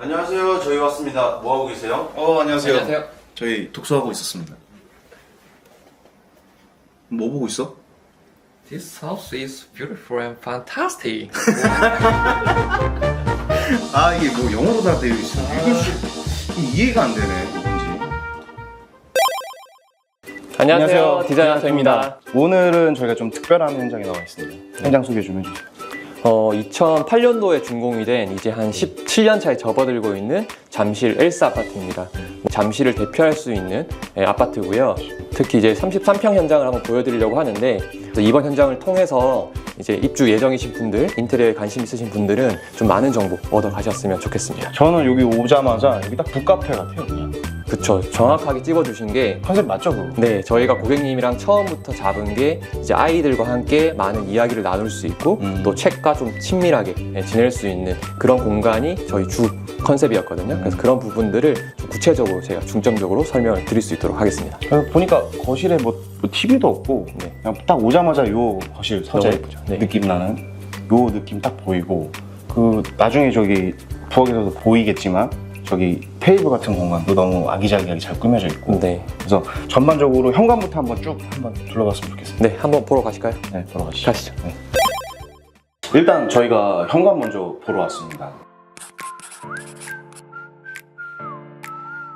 안녕하세요. 저희 왔습니다. 뭐 하고 계세요? 어 안녕하세요. 안녕하세요. 저희 독서하고 있었습니다. 뭐 보고 있어? This house is beautiful and fantastic. 아 이게 뭐 영어로 다 되어 있어. 이게 씨- 이해가 안 되네. 뭔지. 안녕하세요. 디자이너입니다. 오늘은 저희가 좀 특별한 현장에 나와 있습니다. 현장 소개 좀 해주세요. 어, 2008년도에 준공이 된 이제 한 17년 차에 접어들고 있는 잠실 엘스 아파트입니다. 잠실을 대표할 수 있는 예, 아파트고요. 특히 이제 33평 현장을 한번 보여드리려고 하는데 이번 현장을 통해서 이제 입주 예정이신 분들, 인테리어에 관심 있으신 분들은 좀 많은 정보 얻어 가셨으면 좋겠습니다. 저는 여기 오자마자 여기 딱 북카페 같아요. 그냥. 그쵸. 정확하게 찍어주신 게 컨셉 맞죠 그거? 네, 저희가 고객님이랑 처음부터 잡은 게 이제 아이들과 함께 많은 이야기를 나눌 수 있고 음. 또 책과 좀 친밀하게 예, 지낼 수 있는 그런 공간이 저희 주 컨셉이었거든요. 그래서 그런 부분들을 좀 구체적으로 제가 중점적으로 설명을 드릴 수 있도록 하겠습니다. 그래서 보니까 거실에 뭐, TV도 없고 네. 그냥 딱 오자마자 요 거실 서재 너무 예쁘죠? 네. 느낌 나는 요 느낌 딱 보이고 그 나중에 저기 부엌에서도 보이겠지만 저기 테이블 같은 공간도 너무 아기자기하게 잘 꾸며져 있고 네. 그래서 전반적으로 현관부터 한번 쭉 한번 둘러봤으면 좋겠습니다. 네, 한번 보러 가실까요? 네, 보러 가시죠. 가시죠. 일단 저희가 현관 먼저 보러 왔습니다.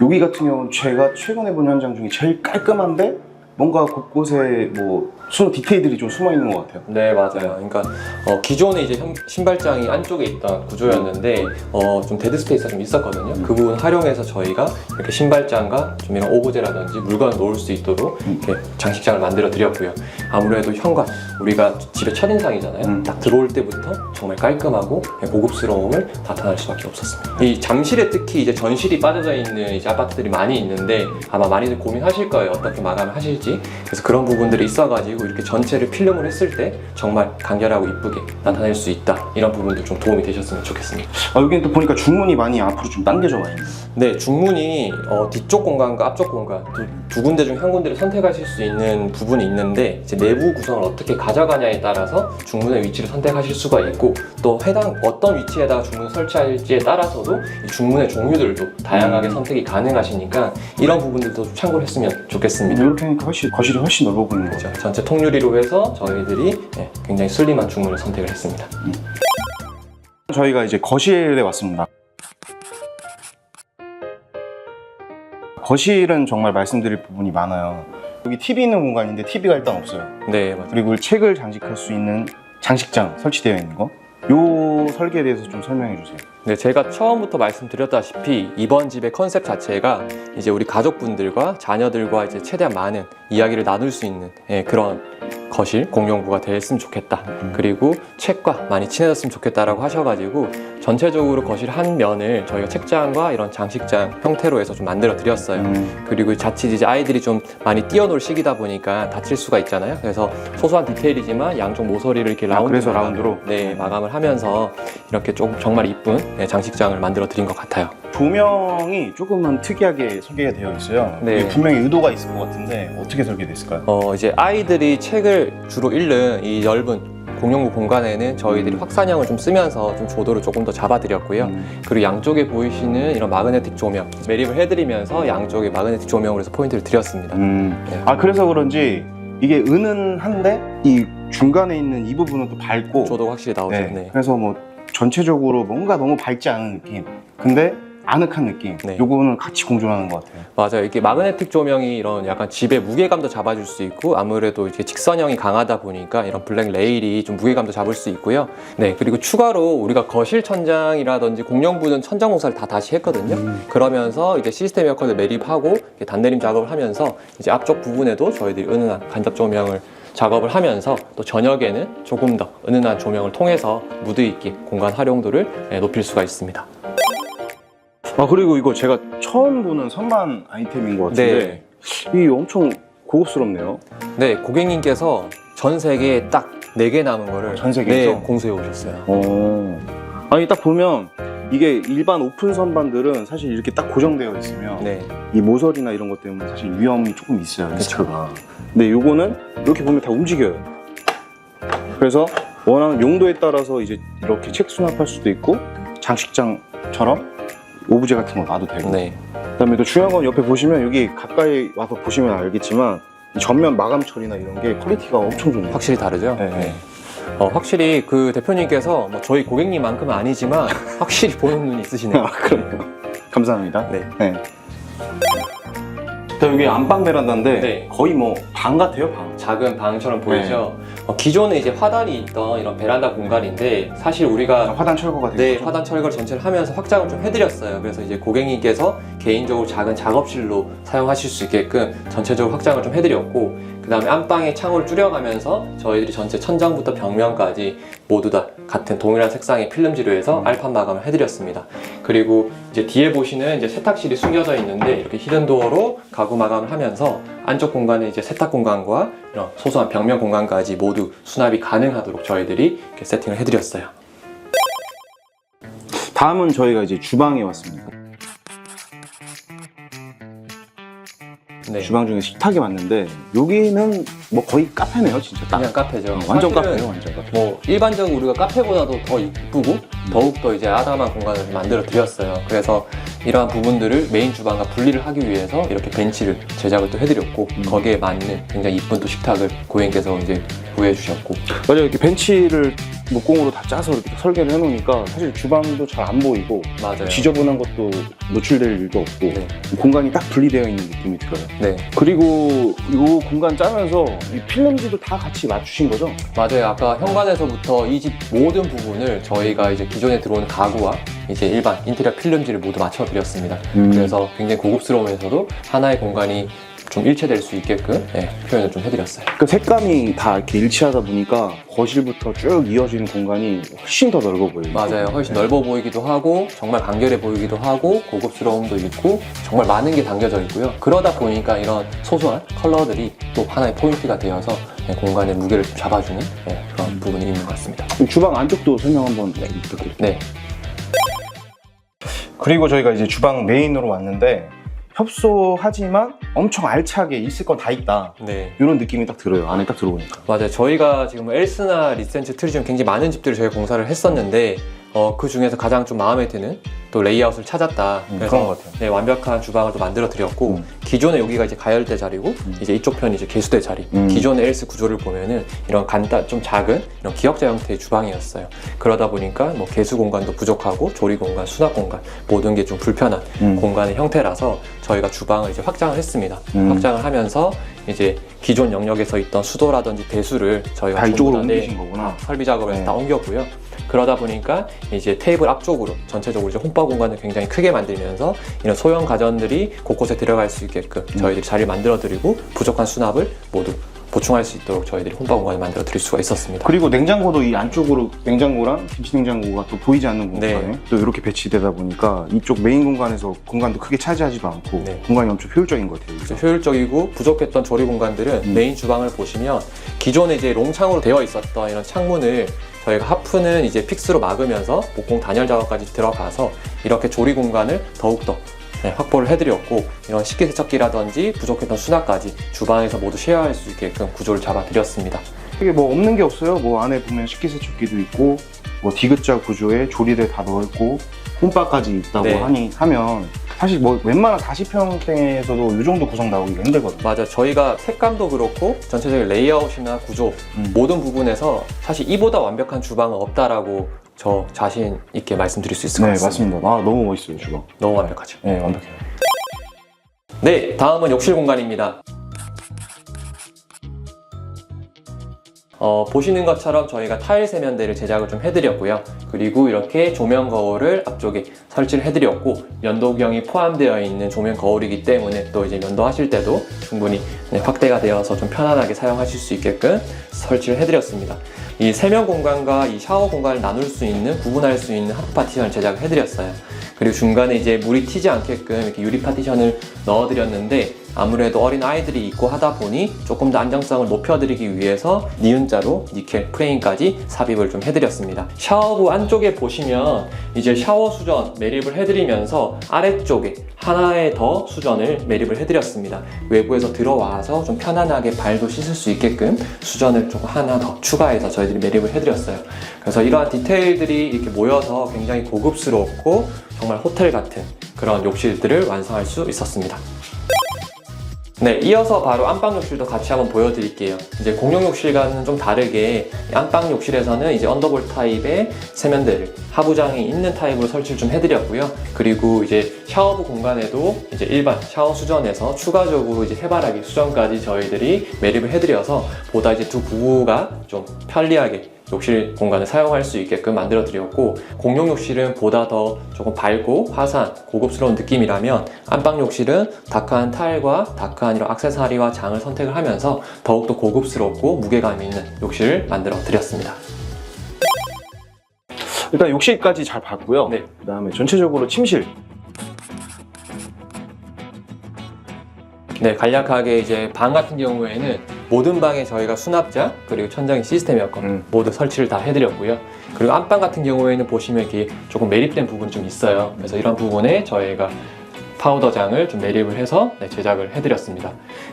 여기 같은 경우는 제가 최근에 본 현장 중에 제일 깔끔한데 뭔가 곳곳에 뭐 숨은 디테일들이 좀 숨어 있는 것 같아요. 네 맞아요. 그러니까 어, 기존에 이제 현- 신발장이 안쪽에 있던 구조였는데 어, 좀 데드 스페이스가 좀 있었거든요. 그 부분 활용해서 저희가 이렇게 신발장과 좀 이런 오브제라든지 물건을 놓을 수 있도록 이렇게 장식장을 만들어 드렸고요. 아무래도 현관 우리가 집의 첫 인상이잖아요. 음. 딱 들어올 때부터 정말 깔끔하고 고급스러움을 나타날 수밖에 없었습니다. 이 잠실에 특히 이제 전실이 빠져져 있는 이제 아파트들이 많이 있는데 아마 많이들 고민하실 거예요. 어떻게 마감을 하실지. 그래서 그런 부분들이 있어가지고 이렇게 전체를 필름을 했을 때 정말 간결하고 이쁘게 나타낼 수 있다. 이런 부분들 좀 도움이 되셨으면 좋겠습니다. 아, 여기는 또 보니까 중문이 많이 앞으로 좀 당겨져 와 있네요. 네, 중문이 어, 뒤쪽 공간과 앞쪽 공간 두, 두 군데 중 한 군데를 선택하실 수 있는 부분이 있는데 이제 내부 구성을 어떻게 가져가냐에 따라서 중문의 위치를 선택하실 수가 있고 또 해당 어떤 위치에다가 중문을 설치할지에 따라서도 이 중문의 종류들도 다양하게 선택이 가능하시니까 이런 부분들도 좀 참고를 했으면 좋겠습니다. 이렇게 하니까 훨씬 거실이 훨씬 넓어 보이는 거죠. 그렇죠. 전체 통유리로 해서 저희들이 예, 굉장히 슬림한 중문을 선택을 했습니다. 저희가 이제 거실에 왔습니다. 거실은 정말 말씀드릴 부분이 많아요. 여기 TV 있는 공간인데 TV가 일단 없어요. 네, 맞아요. 그리고 책을 장식할 수 있는 장식장 설치되어 있는 거. 요 설계에 대해서 좀 설명해 주세요. 네, 제가 처음부터 말씀드렸다시피 이번 집의 컨셉 자체가 이제 우리 가족분들과 자녀들과 이제 최대한 많은 이야기를 나눌 수 있는 예, 그런 거실 공용부가 됐으면 좋겠다. 그리고 책과 많이 친해졌으면 좋겠다라고 하셔가지고 전체적으로 거실 한 면을 저희가 책장과 이런 장식장 형태로 해서 좀 만들어 드렸어요. 음, 그리고 자칫 이제 아이들이 좀 많이 뛰어놀 시기다 보니까 다칠 수가 있잖아요. 그래서 소소한 디테일이지만 양쪽 모서리를 이렇게 아, 라운드 그래서 라운드로? 네 마감을 하면서 이렇게 좀 정말 이쁜 네, 장식장을 만들어 드린 것 같아요. 조명이 조금은 특이하게 설계가 되어 있어요. 네. 이게 분명히 의도가 있을 것 같은데 어떻게 설계됐을까요? 어 이제 아이들이 책을 주로 읽는 이 넓은 공용부 공간에는 저희들이 확산형을 좀 쓰면서 좀 조도를 조금 더 잡아드렸고요. 음. 그리고 양쪽에 보이시는 이런 마그네틱 조명 매립을 해드리면서 양쪽에 마그네틱 조명으로 해서 포인트를 드렸습니다. 음. 네. 아 그래서 그런지 이게 은은한데 이 중간에 있는 이 부분은 또 밝고 조도 확실히 나오죠. 네. 네. 그래서 뭐 전체적으로 뭔가 너무 밝지 않은 느낌. 근데 아늑한 느낌. 네. 요거는 같이 공존하는 것 같아요. 맞아요. 이게 마그네틱 조명이 이런 약간 집의 무게감도 잡아줄 수 있고 아무래도 이게 직선형이 강하다 보니까 이런 블랙 레일이 좀 무게감도 잡을 수 있고요. 네 그리고 추가로 우리가 거실 천장이라든지 공용 부는 천장 공사를 다 다시 했거든요. 그러면서 이제 시스템 에어컨을 매립하고 이렇게 단내림 작업을 하면서 이제 앞쪽 부분에도 저희들이 은은한 간접 조명을 작업을 하면서 또 저녁에는 조금 더 은은한 조명을 통해서 무드 있게 공간 활용도를 네, 높일 수가 있습니다. 아 그리고 이거 제가 처음 보는 선반 아이템인 것 같은데 이 엄청 고급스럽네요. 네, 고객님께서 전 세계에 딱 4개 남은 거를 전 세계에서? 네, 공수해 오셨어요. 어. 아니 딱 보면 이게 일반 오픈 선반들은 사실 이렇게 딱 고정되어 있으면 네, 이 모서리나 이런 것 때문에 사실 위험이 조금 있어요 리스크가 근데 요거는 이렇게 보면 다 움직여요 그래서 원하는 용도에 따라서 이제 이렇게 책 수납할 수도 있고 장식장처럼 오브제 같은 거 놔도 되고 네. 그다음에 또 중요한 건 옆에 보시면 여기 가까이 와서 보시면 알겠지만 이 전면 마감 처리나 이런 게 퀄리티가 엄청 좋네요. 확실히 다르죠? 네, 네. 어, 확실히 그 대표님께서 뭐 저희 고객님만큼은 아니지만 확실히 보는 눈이 있으시네요. 아, 그래요. 감사합니다. 네. 네. 자, 여기 안방 베란다인데 네. 거의 뭐 방 같아요, 방. 작은 방처럼 보이죠? 어, 기존에 이제 화단이 있던 이런 베란다 공간인데 사실 우리가 화단 철거가 된 네, 거죠? 화단 철거를 전체를 하면서 확장을 좀 해드렸어요. 그래서 이제 고객님께서 개인적으로 작은 작업실로 사용하실 수 있게끔 전체적으로 확장을 좀 해드렸고, 그 다음에 안방의 창호를 줄여가면서 저희들이 전체 천장부터 벽면까지 모두 다 같은 동일한 색상의 필름지로 해서 알판 마감을 해드렸습니다. 그리고 이제 뒤에 보시는 이제 세탁실이 숨겨져 있는데 이렇게 히든 도어로 가구 마감을 하면서 안쪽 공간에 이제 세탁 공간과 이런 소소한 벽면 공간까지 모두 수납이 가능하도록 저희들이 이렇게 세팅을 해드렸어요. 다음은 저희가 이제 주방에 왔습니다. 네. 주방 중에 식탁이 왔는데 여기는 뭐 거의 카페네요, 진짜 딱. 그냥 카페죠. 어, 완전 사실은 카페예요, 완전 카페. 뭐 일반적으로 우리가 카페보다도 더 이쁘고 더욱 더 이제 아담한 공간을 만들어 드렸어요. 그래서 이러한 부분들을 메인 주방과 분리를 하기 위해서 이렇게 벤치를 제작을 또 해드렸고 음. 거기에 맞는 굉장히 이쁜 또 식탁을 고객님께서 이제 구해 주셨고 맞아요, 이렇게 벤치를 목공으로 다 짜서 이렇게 설계를 해놓으니까 사실 주방도 잘 안 보이고 맞아요. 지저분한 것도 노출될 일도 없고 네. 공간이 딱 분리되어 있는 느낌이 들어요. 네 그리고 이 공간 짜면서 이 필름지도 다 같이 맞추신 거죠? 맞아요. 아까 현관에서부터 이 집 모든 부분을 저희가 이제 기존에 들어오는 가구와 이제 일반 인테리어 필름지를 모두 맞춰 드렸습니다. 음. 그래서 굉장히 고급스러우면서도 하나의 공간이 좀 일체될 수 있게끔 예, 표현을 좀 해드렸어요. 그 색감이 다 이렇게 일치하다 보니까 거실부터 쭉 이어지는 공간이 훨씬 더 넓어 보여요. 맞아요. 훨씬 넓어 보이기도 하고 정말 간결해 보이기도 하고 고급스러움도 있고 정말 많은 게 담겨져 있고요. 그러다 보니까 이런 소소한 컬러들이 또 하나의 포인트가 되어서 예, 공간의 무게를 좀 잡아주는 예, 그런 부분이 있는 것 같습니다. 그럼 주방 안쪽도 설명 한번 부탁드릴게요. 네, 그리고 저희가 이제 주방 메인으로 왔는데 협소하지만 엄청 알차게 있을 건 다 있다. 네. 이런 느낌이 딱 들어요. 안에 딱 들어오니까. 맞아요. 저희가 지금 엘스나 리센츠 트리 즘 굉장히 많은 집들을 저희가 공사를 했었는데 어, 그 중에서 가장 좀 마음에 드는 또 레이아웃을 찾았다. 음, 그래서 그런 것 같아요. 네, 완벽한 주방을 또 만들어 드렸고 음. 기존에 여기가 이제 가열대 자리고 음. 이제 이쪽 편이 이제 개수대 자리. 음. 기존의 엘스 구조를 보면은 이런 간단 좀 작은 이런 기역자 형태의 주방이었어요. 그러다 보니까 뭐 개수 공간도 부족하고 조리 공간, 수납 공간 모든 게 좀 불편한 음. 공간의 형태라서 저희가 주방을 이제 확장을 했습니다. 음. 확장을 하면서 이제 기존 영역에서 있던 수도라든지 배수를 저희가 다 전부 이쪽으로 다, 네, 옮기신 거구나. 설비 작업을 해서 네. 다 옮겼고요. 그러다 보니까 이제 테이블 앞쪽으로 전체적으로 이제 홈바 공간을 굉장히 크게 만들면서 이런 소형 가전들이 곳곳에 들어갈 수 있게끔 음. 저희들이 자리를 만들어 드리고 부족한 수납을 모두 보충할 수 있도록 저희들이 홈바 공간을 만들어 드릴 수가 있었습니다. 그리고 냉장고도 이 안쪽으로 냉장고랑 김치 냉장고가 또 보이지 않는 네. 공간에 또 이렇게 배치되다 보니까 이쪽 메인 공간에서 공간도 크게 차지하지도 않고 네. 공간이 엄청 효율적인 것 같아요. 그래서 효율적이고 부족했던 조리 공간들은 음. 메인 주방을 보시면 기존에 이제 롱창으로 되어 있었던 이런 창문을 저희가 하프는 이제 픽스로 막으면서 목공 단열 작업까지 들어가서 이렇게 조리 공간을 더욱더 네, 확보를 해드렸고 이런 식기세척기라든지 부족했던 수납까지 주방에서 모두 쉐어할 수 있게끔 구조를 잡아드렸습니다. 이게 뭐 없는 게 없어요. 뭐 안에 보면 식기세척기도 있고 뭐 디귿자 구조에 조리대 다 넣었고 홈바까지 있다고 네. 하니 하면 사실 뭐 웬만한 40평대에서도 이 정도 구성 나오기가 힘들거든요. 맞아 저희가 색감도 그렇고 전체적인 레이아웃이나 구조 음. 모든 부분에서 사실 이보다 완벽한 주방은 없다라고 저 자신 있게 말씀드릴 수 있을 것 네 같습니다. 맞습니다. 아 너무 멋있어요 주방. 너무 완벽하죠. 네 완벽해요. 네, 다음은 욕실 공간입니다. 어, 보시는 것처럼 저희가 타일 세면대를 제작을 좀 해드렸고요. 그리고 이렇게 조명 거울을 앞쪽에 설치를 해드렸고 연도경이 포함되어 있는 조명 거울이기 때문에 또 이제 면도하실 때도 충분히 네, 확대가 되어서 좀 편안하게 사용하실 수 있게끔 설치를 해드렸습니다. 이 세면 공간과 이 샤워 공간을 나눌 수 있는 구분할 수 있는 하프 파티션을 제작을 해드렸어요. 그리고 중간에 이제 물이 튀지 않게끔 이렇게 유리 파티션을 넣어드렸는데 아무래도 어린 아이들이 있고 하다 보니 조금 더 안정성을 높여드리기 위해서 니은자로 니켈 프레임까지 삽입을 좀 해드렸습니다. 샤워부 안쪽에 보시면 이제 샤워 수전 매립을 해드리면서 아래쪽에 하나의 더 수전을 매립을 해드렸습니다. 외부에서 들어와서 좀 편안하게 발도 씻을 수 있게끔 수전을 조금 하나 더 추가해서 저희들이 매립을 해드렸어요. 그래서 이러한 디테일들이 이렇게 모여서 굉장히 고급스럽고 정말 호텔 같은 그런 욕실들을 완성할 수 있었습니다. 네, 이어서 바로 안방 욕실도 같이 한번 보여드릴게요. 이제 공용 욕실과는 좀 다르게 이 안방 욕실에서는 이제 언더볼 타입의 세면대를 하부장이 있는 타입으로 설치를 좀 해드렸고요. 그리고 이제 샤워부 공간에도 이제 일반 샤워 수전에서 추가적으로 이제 해바라기 수전까지 저희들이 매립을 해드려서 보다 이제 두 부부가 좀 편리하게 욕실 공간을 사용할 수 있게끔 만들어 드렸고 공용 욕실은 보다 더 조금 밝고 화사한 고급스러운 느낌이라면 안방 욕실은 다크한 타일과 다크한 이런 액세서리와 장을 선택을 하면서 더욱더 고급스럽고 무게감 있는 욕실을 만들어 드렸습니다. 일단 욕실까지 잘 봤고요. 네. 그 다음에 전체적으로 침실 네, 간략하게 이제 방 같은 경우에는 모든 방에 저희가 수납장 그리고 천장에 시스템 에어컨 음. 모두 설치를 다 해드렸고요. 그리고 안방 같은 경우에는 보시면 이렇게 조금 매립된 부분이 좀 있어요. 그래서 이런 부분에 저희가 파우더장을 좀 매립을 해서 네, 제작을 해드렸습니다.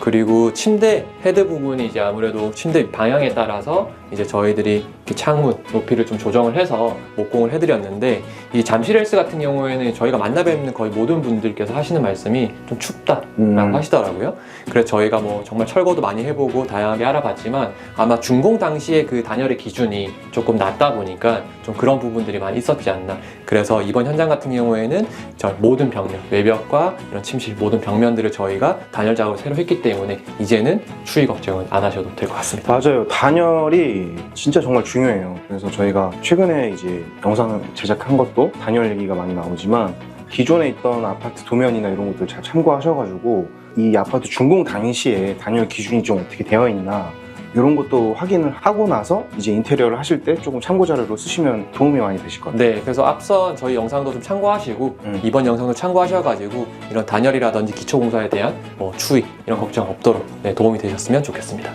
그리고 침대 헤드 부분이 이제 아무래도 침대 방향에 따라서 이제 저희들이 창문 높이를 좀 조정을 해서 목공을 해드렸는데 이 잠실 헬스 같은 경우에는 저희가 만나 뵙는 거의 모든 분들께서 하시는 말씀이 좀 춥다라고 음. 하시더라고요. 그래서 저희가 뭐 정말 철거도 많이 해보고 다양하게 알아봤지만 아마 준공 당시의 그 단열의 기준이 조금 낮다 보니까 좀 그런 부분들이 많이 있었지 않나. 그래서 이번 현장 같은 경우에는 저 모든 벽면, 외벽과 이런 침실 모든 벽면들을 저희가 단열 작업을 새로 했기 때문에 이제는 추위 걱정은 안 하셔도 될 것 같습니다. 맞아요. 단열이 진짜 정말 중요해요. 그래서 저희가 최근에 이제 영상을 제작한 것도 단열 얘기가 많이 나오지만 기존에 있던 아파트 도면이나 이런 것들 잘 참고하셔가지고 이 아파트 준공 당시에 단열 기준이 좀 어떻게 되어 있나 이런 것도 확인을 하고 나서 이제 인테리어를 하실 때 조금 참고 자료로 쓰시면 도움이 많이 되실 것 같아요. 네, 그래서 앞선 저희 영상도 좀 참고하시고 음. 이번 영상도 참고하셔가지고 이런 단열이라든지 기초 공사에 대한 뭐 추위 이런 걱정 없도록 네, 도움이 되셨으면 좋겠습니다.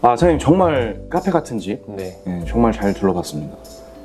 아 선생님 정말 카페 같은 집 네. 네, 정말 잘 둘러봤습니다.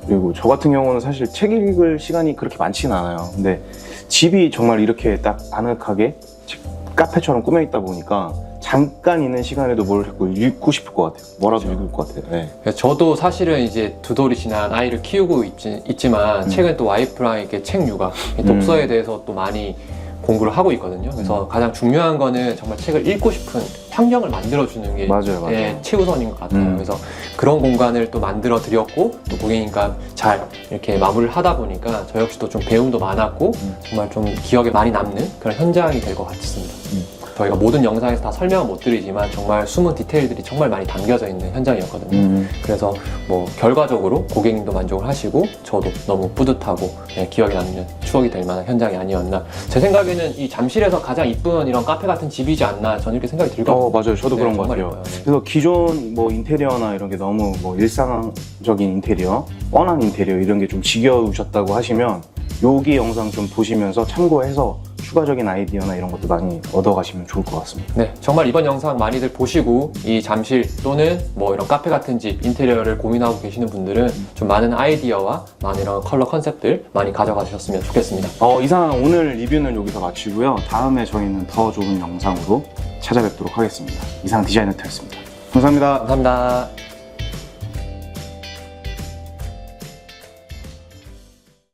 그리고 저 같은 경우는 사실 책 읽을 시간이 그렇게 많지는 않아요. 근데 집이 정말 이렇게 딱 아늑하게 책- 카페처럼 꾸며 있다 보니까 잠깐 있는 시간에도 뭘 자꾸 읽고 싶을 것 같아요. 뭐라도 그렇죠. 읽을 것 같아요. 네. 그래서 저도 사실은 이제 두 돌이 지난 아이를 키우고 있지, 만 음. 최근 또 와이프랑 이렇게 책 육아, 이 독서에 대해서 또 많이 공부를 하고 있거든요. 그래서 음. 가장 중요한 거는 정말 책을 읽고 싶은 환경을 만들어주는 게 맞아요, 맞아요. 예, 최우선인 것 같아요. 음. 그래서 그런 공간을 또 만들어 드렸고 또 고객님과 잘 이렇게 마무리를 하다 보니까 저 역시도 좀 배움도 많았고 음. 정말 좀 기억에 많이 남는 그런 현장이 될 것 같습니다. 음. 저희가 모든 영상에서 다 설명은 못 드리지만 정말 숨은 디테일들이 정말 많이 담겨져 있는 현장이었거든요. 음. 그래서 뭐 결과적으로 고객님도 만족을 하시고 저도 너무 뿌듯하고 예, 기억에 남는 추억이 될 만한 현장이 아니었나. 제 생각에는 이 잠실에서 가장 이쁜 이런 카페 같은 집이지 않나 저는 이렇게 생각이 들거든요. 어 맞아요. 저도 네, 그런 것 정말 같아요. 이뻐요. 네. 그래서 기존 뭐 인테리어나 이런 게 너무 뭐 일상적인 인테리어, 뻔한 인테리어 이런 게 좀 지겨우셨다고 하시면 여기 영상 좀 보시면서 참고해서 추가적인 아이디어나 이런 것도 많이 얻어가시면 좋을 것 같습니다. 네, 정말 이번 영상 많이들 보시고 이 잠실 또는 뭐 이런 카페 같은 집 인테리어를 고민하고 계시는 분들은 좀 많은 아이디어와 많은 이런 컬러 컨셉들 많이 가져가셨으면 좋겠습니다. 어, 이상 오늘 리뷰는 여기서 마치고요. 다음에 저희는 더 좋은 영상으로 찾아뵙도록 하겠습니다. 이상 디자이너 태였습니다. 감사합니다. 감사합니다.